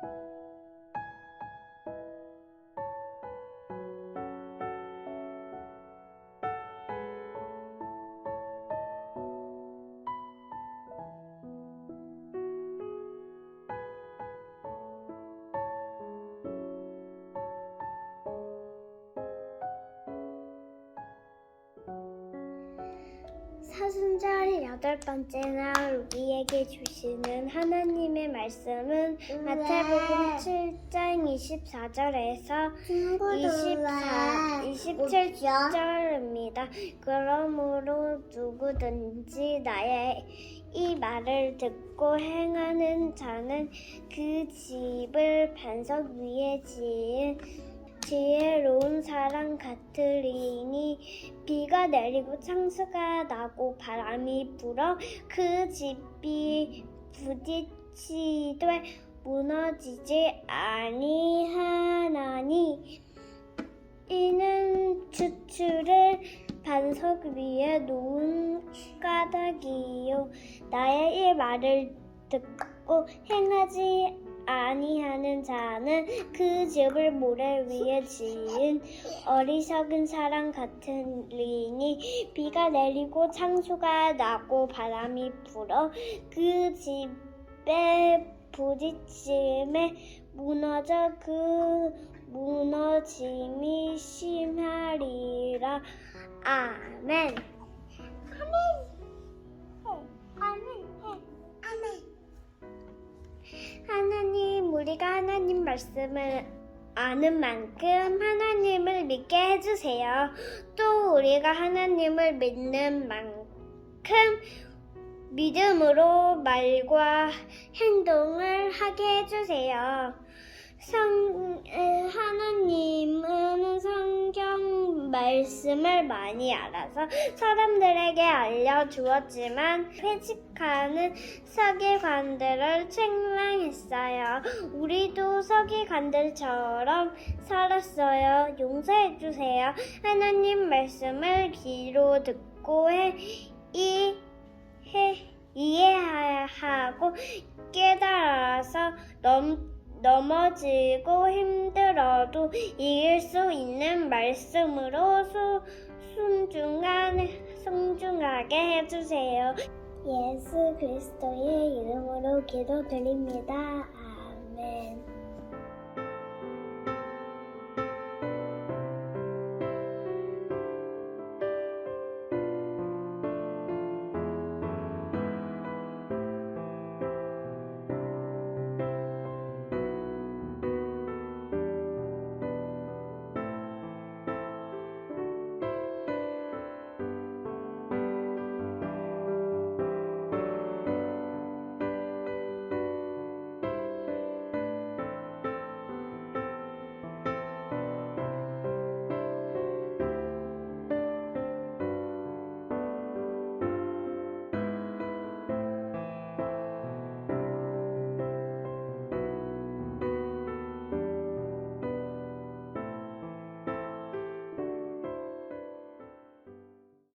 thank you 사순절 여덟 번째 날 우리에게 주시는 하나님의 말씀은 마태복음 7장 24절에서 24, 27절입니다. 그러므로 누구든지 나의 이 말을 듣고 행하는 자는 그 집을 반석 위에 지은 지혜로운 사람 같으리니 비가 내리고 창수가 나고 바람이 불어 그 집이 부딪히되 무너지지 아니하나니 이는 추출을 반석 위에 놓은 까닭이요. 나의 이 말을 듣고 행하지 아니하는 자는 그 집을 모래 위에 지은 어리석은 사람 같으리니 비가 내리고 창수가 나고 바람이 불어 그 집에 부딪힘에 무너져 그 무너짐이 심하리라. 아멘 우리가 하나님 말씀을 아는 만큼 하나님을 믿게 해주세요. 또 우리가 하나님을 믿는 만큼 믿음으로 말과 행동을 하게 해주세요. 성, 말씀을 많이 알아서 사람들에게 알려주었지만 회직하는 서기관들을 책망했어요. 우리도 서기관들처럼 살았어요. 용서해주세요. 하나님 말씀을 귀로 듣고 해, 이, 해, 이해하고 깨달아서 넘 넘어지고 힘들어도 이길 수 있는 말씀으로 수, 순중한, 순중하게 해주세요. 예수 그리스도의 이름으로 기도드립니다. 아멘.